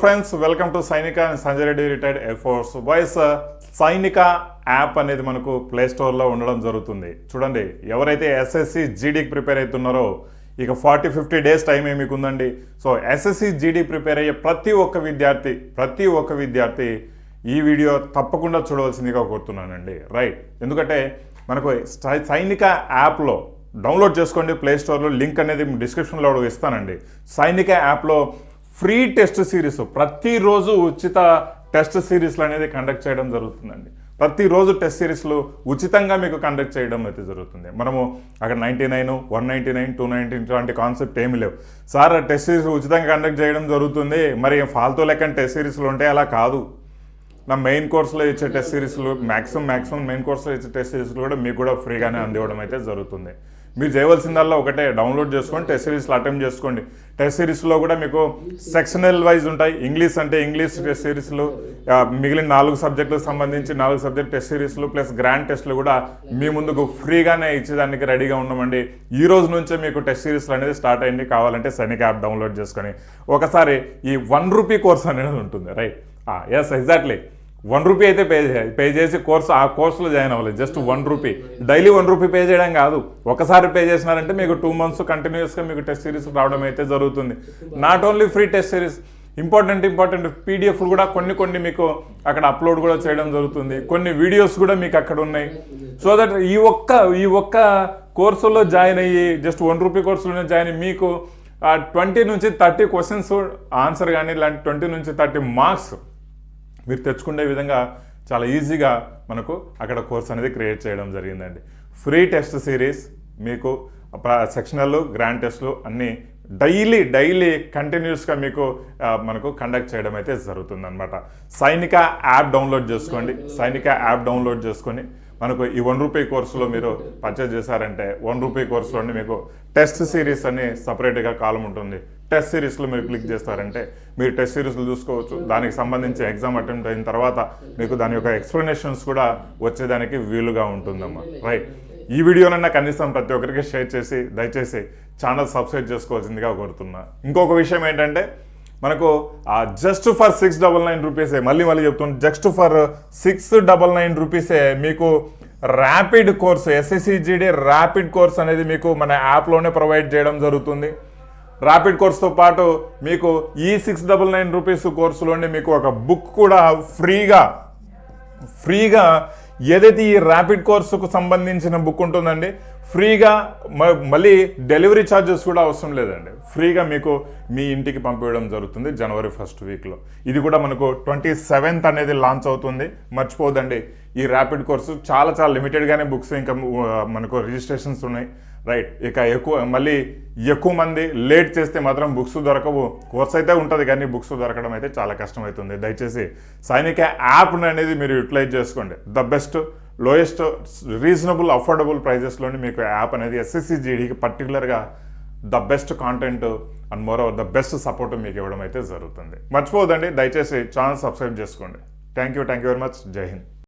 Friends welcome to Sainika Sanjay Reddy retired air force voice Sainika app అనేది మనకు play స్టోర్లో ఉండడం జరుగుతుంది. చూడండి ఎవరైతే ఎస్ఎస్సి జీడీకి ప్రిపేర్ అవుతున్నారో ఇక ఫార్టీ ఫిఫ్టీ డేస్ టైం ఏ మీకు ఉందండి సో ఎస్ఎస్సి జీడీ ప్రిపేర్ అయ్యే ప్రతి ఒక్క విద్యార్థి ప్రతి ఒక్క విద్యార్థి ఈ వీడియో తప్పకుండా చూడవలసిందిగా కోరుతున్నానండి. రైట్ ఎందుకంటే మనకు సై- సైనిక యాప్లో డౌన్లోడ్ చేసుకోండి ప్లే స్టోర్లో లింక్ అనేది డిస్క్రిప్షన్లో కూడా ఇస్తానండి. సైనిక యాప్లో ఫ్రీ టెస్ట్ సిరీస్. ప్రతిరోజు ఉచిత టెస్ట్ సిరీస్లు అనేది కండక్ట్ చేయడం జరుగుతుందండి. ప్రతిరోజు టెస్ట్ సిరీస్లు ఉచితంగా మీకు కండక్ట్ చేయడం అయితే జరుగుతుంది. మనము అక్కడ ninety nine one ninety nine two ninety ఇట్లాంటి కాన్సెప్ట్ ఏమీ లేవు. సార్ టెస్ట్ సిరీస్ ఉచితంగా కండక్ట్ చేయడం జరుగుతుంది. మరి ఫాల్తూ లెక్కన టెస్ట్ సిరీస్లు ఉంటే అలా కాదు. నా మెయిన్ కోర్సులో ఇచ్చే టెస్ట్ సిరీస్లు మ్యాక్సిమం మ్యాక్సిమం మెయిన్ కోర్సులో ఇచ్చే టెస్ట్ సిరీస్లు కూడా మీకు కూడా ఫ్రీగానే అందివ్వడం అయితే జరుగుతుంది. మీరు చేయవలసిందల్లా ఒకటే డౌన్లోడ్ చేసుకోండి టెస్ట్ సిరీస్లు అటెంప్ట్ చేసుకోండి. టెస్ట్ సిరీస్లో కూడా మీకు సెక్షనల్ వైజ్ ఉంటాయి. ఇంగ్లీష్ అంటే ఇంగ్లీష్ టెస్ట్ సిరీస్లు మిగిలిన నాలుగు సబ్జెక్టులకు సంబంధించి నాలుగు సబ్జెక్ట్ టెస్ట్ సిరీస్లు ప్లస్ గ్రాండ్ టెస్ట్లు కూడా మీ ముందుకు ఫ్రీగానే ఇచ్చేదానికి రెడీగా ఉన్నామండి. ఈ రోజు నుంచే మీకు టెస్ట్ సిరీస్లు అనేది స్టార్ట్ అయింది. కావాలంటే సైనిక్ యాప్ డౌన్లోడ్ చేసుకొని ఒకసారి ఈ వన్ రూపీ కోర్స్ అనేది ఉంటుంది right yes exactly one rupee అయితే పే చేయాలి పే చేసి కోర్సు ఆ కోర్సులో జాయిన్ అవ్వాలి. Just one rupee. Daily one rupee pay చేయడం కాదు. ఒకసారి పే చేసినారంటే మీకు టూ మంత్స్ కంటిన్యూస్గా మీకు టెస్ట్ సిరీస్ రావడం అయితే జరుగుతుంది. Not only free test series important important పీడిఎఫ్లు కూడా కొన్ని కొన్ని మీకు అక్కడ అప్లోడ్ కూడా చేయడం జరుగుతుంది. కొన్ని వీడియోస్ కూడా మీకు అక్కడ ఉన్నాయి. సో దట్ ఈ ఒక్క ఈ ఒక్క కోర్సులో జాయిన్ అయ్యి జస్ట్ వన్ రూపీ కోర్సులోనే జాయిన్ అయ్యి మీకు ట్వంటీ నుంచి థర్టీ క్వశ్చన్స్ ఆన్సర్ కానీ ఇలాంటి ట్వంటీ నుంచి థర్టీ మార్క్స్ మీరు తెచ్చుకునే విధంగా చాలా ఈజీగా మనకు అక్కడ కోర్స్ అనేది క్రియేట్ చేయడం జరిగిందండి. ఫ్రీ టెస్ట్ సిరీస్ మీకు సెక్షనల్ గ్రాండ్ టెస్ట్లు అన్నీ డైలీ డైలీ కంటిన్యూస్గా మీకు మనకు కండక్ట్ చేయడం అయితే జరుగుతుందన్నమాట. సైనిక యాప్ డౌన్లోడ్ చేసుకోండి. సైనిక యాప్ డౌన్లోడ్ చేసుకొని మనకు ఈ వన్ రూపీ కోర్సులో మీరు పర్చేజ్ చేశారంటే వన్ రూపీ కోర్సులోని మీకు టెస్ట్ సిరీస్ అని సపరేట్గా కాలం ఉంటుంది. టెస్ట్ సిరీస్లో మీరు క్లిక్ చేస్తారంటే మీరు టెస్ట్ సిరీస్లు చూసుకోవచ్చు. దానికి సంబంధించి ఎగ్జామ్ అటెంప్ట్ అయిన తర్వాత మీకు దాని యొక్క ఎక్స్ప్లెనేషన్స్ కూడా వచ్చేదానికి వీలుగా ఉంటుందమ్మా. రైట్ ఈ వీడియోనన్నా కనీసం ప్రతి ఒక్కరికి షేర్ చేసి దయచేసి ఛానల్ సబ్స్క్రైబ్ చేసుకోవాల్సిందిగా కోరుతున్నా. ఇంకొక విషయం ఏంటంటే మనకు just for six double nine rupees మళ్ళీ మళ్ళీ చెప్తున్నాను just for six double nine rupees మీకు rapid course SSC GD rapid course అనేది మీకు మన యాప్లోనే ప్రొవైడ్ చేయడం జరుగుతుంది. ర్యాపిడ్ కోర్స్తో పాటు మీకు ఈ సిక్స్ డబల్ నైన్ రూపీస్ కోర్సులోనే మీకు ఒక బుక్ కూడా ఫ్రీగా ఫ్రీగా ఏదైతే ఈ ర్యాపిడ్ కోర్సుకు సంబంధించిన బుక్ ఉంటుందండి ఫ్రీగా మ- మళ్ళీ డెలివరీ ఛార్జెస్ కూడా అవసరం లేదండి. ఫ్రీగా మీకు మీ ఇంటికి పంపించడం జరుగుతుంది జనవరి ఫస్ట్ వీక్లో. ఇది కూడా మనకు ట్వంటీ సెవెంత్ అనేది లాంచ్ అవుతుంది. మర్చిపోదండి ఈ ర్యాపిడ్ కోర్సు చాలా చాలా లిమిటెడ్గానే బుక్స్ ఇంకా మనకు రిజిస్ట్రేషన్స్ ఉన్నాయి. రైట్. ఇక ఎక్కువ మళ్ళీ ఎక్కువ మంది లేట్ చేస్తే మాత్రం బుక్స్ దొరకవు. కోర్స్ అయితే ఉంటుంది కానీ బుక్స్ దొరకడం అయితే చాలా కష్టమవుతుంది. దయచేసి సైనిక యాప్ అనేది మీరు యూటిలైజ్ చేసుకోండి. The best lowest reasonable affordable ప్రైజెస్లోని మీకు యాప్ అనేది ఎస్ఎస్సిజీడికి పర్టికులర్గా the best content and more over the best support మీకు ఇవ్వడం అయితే జరుగుతుంది. మర్చిపోదండి దయచేసి ఛానల్ సబ్స్క్రైబ్ చేసుకోండి. Thank you thank you very much Jai Hind